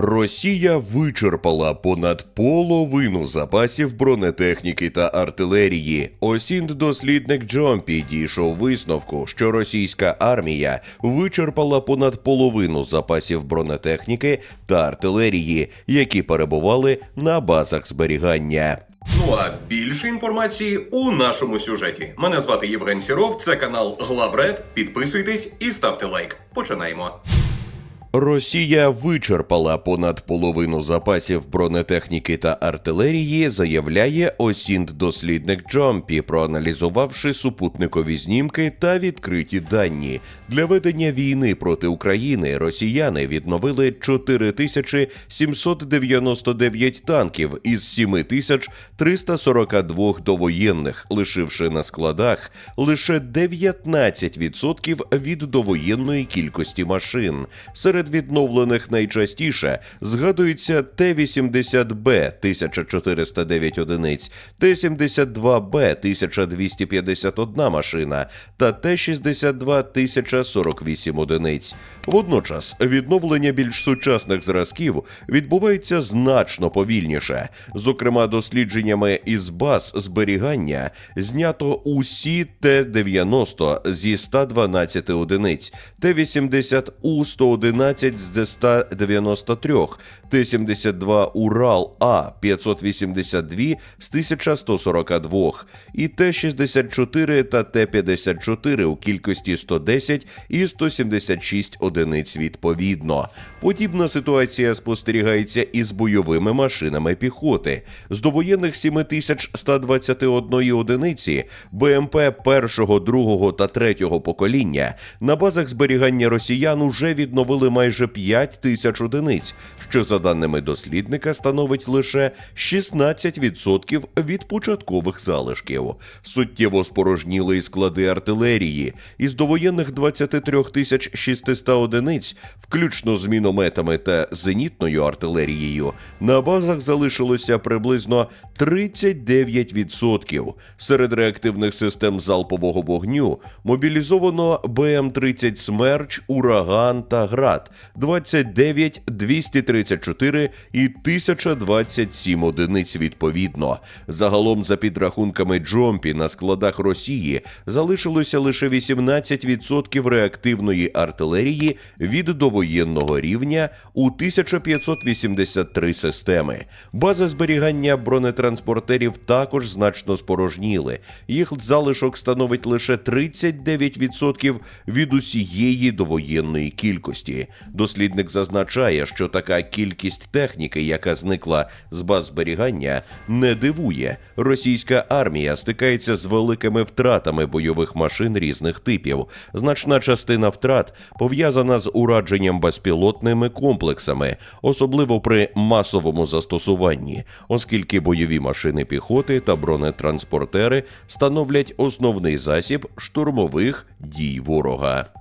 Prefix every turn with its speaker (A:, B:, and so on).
A: Росія вичерпала понад половину запасів бронетехніки та артилерії. Осінт-дослідник Джомпі дійшов висновку, що російська армія вичерпала понад половину запасів бронетехніки та артилерії, які перебували на базах зберігання.
B: Ну а більше інформації у нашому сюжеті. Мене звати Євген Сіров, це канал Главред. Підписуйтесь і ставте лайк. Починаємо.
A: Росія вичерпала понад половину запасів бронетехніки та артилерії, заявляє осінт-дослідник Джомпі, проаналізувавши супутникові знімки та відкриті дані. Для ведення війни проти України росіяни відновили 4799 танків із 7342 довоєнних, лишивши на складах лише 19% від довоєнної кількості машин. Серед серед відновлених найчастіше згадується Т-80Б 1409 одиниць, Т-72Б 1251 машина та Т-62 1048 одиниць. Водночас відновлення більш сучасних зразків відбувається значно повільніше. Зокрема, дослідженнями із баз зберігання знято усі Т-90 зі 112 одиниць, Т-80У-111 11 з 193, Т-72 Урал А 582 з 1142 і Т-64 та Т-54 у кількості 110 і 176 одиниць відповідно. Подібна ситуація спостерігається і з бойовими машинами піхоти. З довоєнних 7121 одиниці БМП першого, другого та третього покоління на базах зберігання росіян уже відновили майже 5 тисяч одиниць, що за даними дослідника становить лише 16% від початкових залишків. Суттєво спорожніли і склади артилерії із довоєнних 23 тисяч 600 одиниць, включно з мінометами та зенітною артилерією, на базах залишилося приблизно 39%. Серед реактивних систем залпового вогню мобілізовано БМ-30 Смерч, Ураган та Град 29, 234 і 1027 одиниць відповідно. Загалом, за підрахунками Джомпі, на складах Росії залишилося лише 18% реактивної артилерії від довоєнного рівня у 1583 системи. База зберігання бронетранспортерів також значно спорожніли. Їх залишок становить лише 39% від усієї довоєнної кількості. Дослідник зазначає, що така кількість техніки, яка зникла з баз зберігання, не дивує. Російська армія стикається з великими втратами бойових машин різних типів. Значна частина втрат пов'язана з урадженням безпілотними комплексами, особливо при масовому застосуванні, оскільки бойові машини піхоти та бронетранспортери становлять основний засіб штурмових дій ворога.